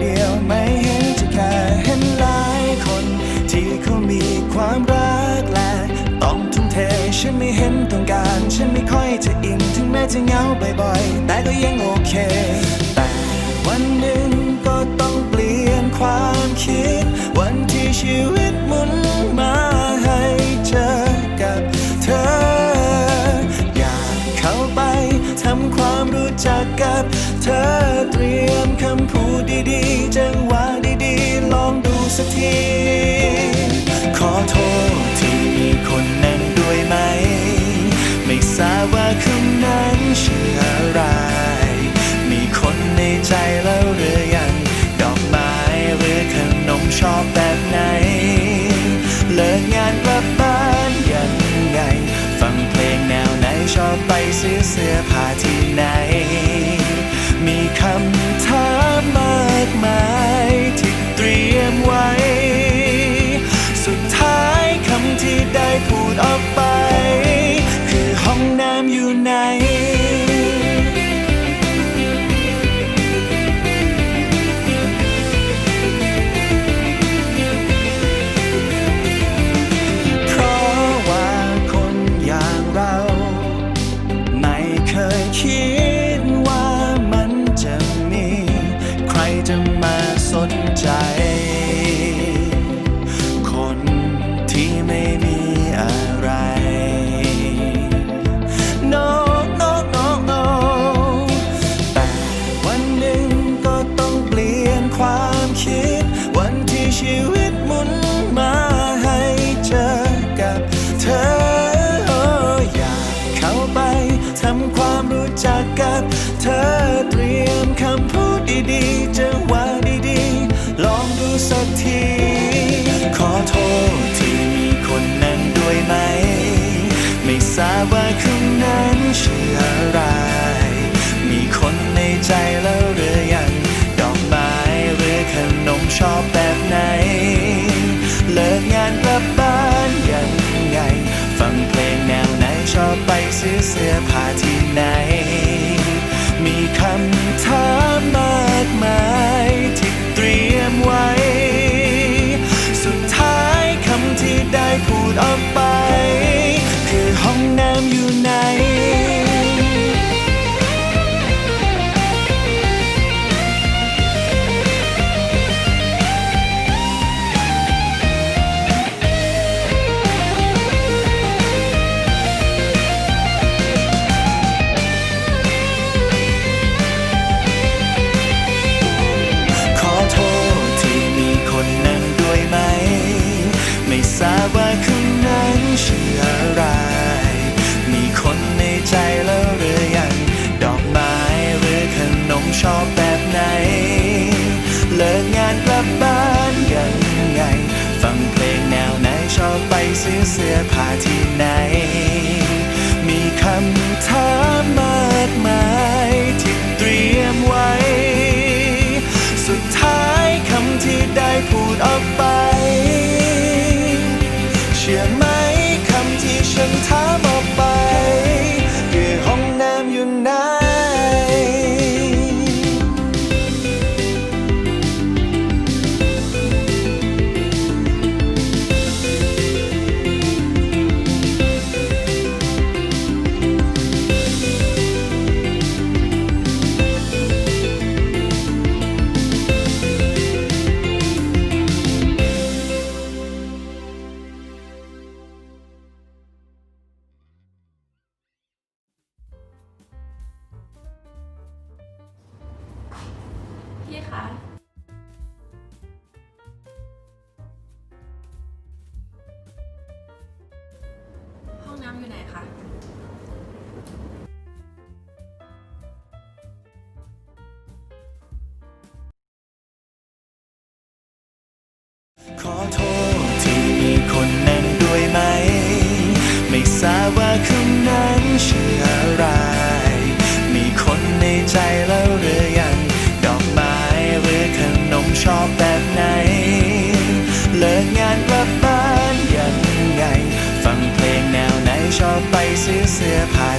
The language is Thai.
เดียวไม่เห็นจะแค่เห็นหลายคน ที่เขามีความรักและต้องทุ่มเทฉันไม่เห็นต้องการ ฉันไม่ค่อยจะอินถึงแม้จะเหงาบ่อยๆ แต่ก็ยังโอเค แต่วันหนึ่งก็ต้องเปลี่ยนความคิด วันที่ชีวิต อ ออกไป คือห้องน้ำอยู่ไหนเพราะว่าคนอย่างเรา ความคิด วันที่ชีวิต สื้อผ้าที่ไหน งานกลับบ้านยังไง ฟังเพลงแนวไหนชอบไปซื้อเสื้อผ้าที่ไหน มีคำถามมากมายที่เตรียมไว้ สุดท้ายคำที่ได้พูดออกไป เชื่อไหมคำที่ฉันถาม นั้นชื่ออะไร มีคนในใจแล้วหรือยัง ดอกไม้หรือขนมชอบแบบไหน เลิกงานกลับบ้านยังไง ฟังเพลงแนวไหนชอบไปซื้อเสื้อผ้า